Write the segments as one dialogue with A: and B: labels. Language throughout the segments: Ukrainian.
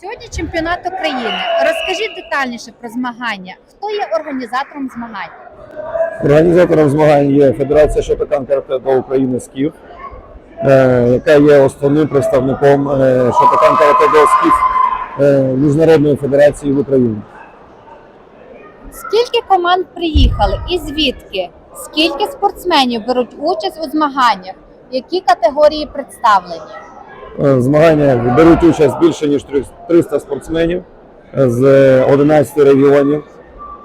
A: Сьогодні чемпіонат України. Розкажіть детальніше про змагання. Хто є організатором змагань?
B: Організатором змагань є Федерація Шотокан Карате України СКІФ, е, яка є основним представником е, Шотокан Карате СКІФ е, Міжнародної федерації в Україні.
A: Скільки команд приїхали і звідки? Скільки спортсменів беруть участь у змаганнях? Які категорії представлені?
B: Е, В змаганнях беруть участь більше ніж 300 спортсменів е, з 11 регіонів.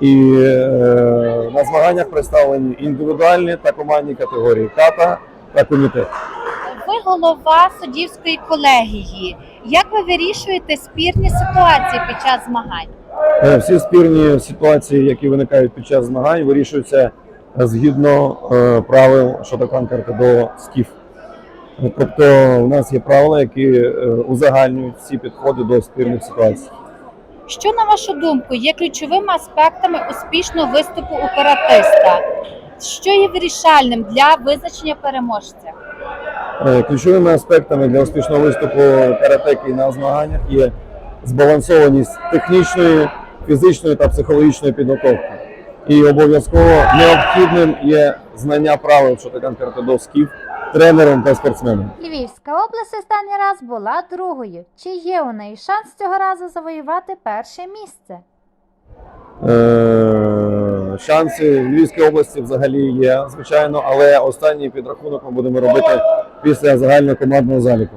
B: І е, на змаганнях представлені індивідуальні та командні категорії ката та комітет.
A: Ви голова суддівської колегії. Як ви вирішуєте спірні ситуації під час змагань?
B: Всі спірні ситуації, які виникають під час змагань, вирішуються згідно правил Шотокан до СКІФ. Е, Тобто у нас є правила, які е, узагальнюють всі підходи до спірних ситуацій.
A: Що на вашу думку є ключовими аспектами успішного виступу у каратиста? Що є вирішальним для визначення переможця?
B: Е, Ключовими аспектами для успішного виступу каратеки на змаганнях є збалансованість технічної, фізичної та психологічної підготовки. І обов'язково необхідним є знання правил Шотокан до СКІФ тренером та спортсменом.
C: Львівська область останній раз була другою. Чи є у неї шанс цього разу завоювати перше місце?
B: Е, Шанси в Львівській області взагалі є, звичайно, але останній підрахунок ми будемо робити після загальнокомандного заліку.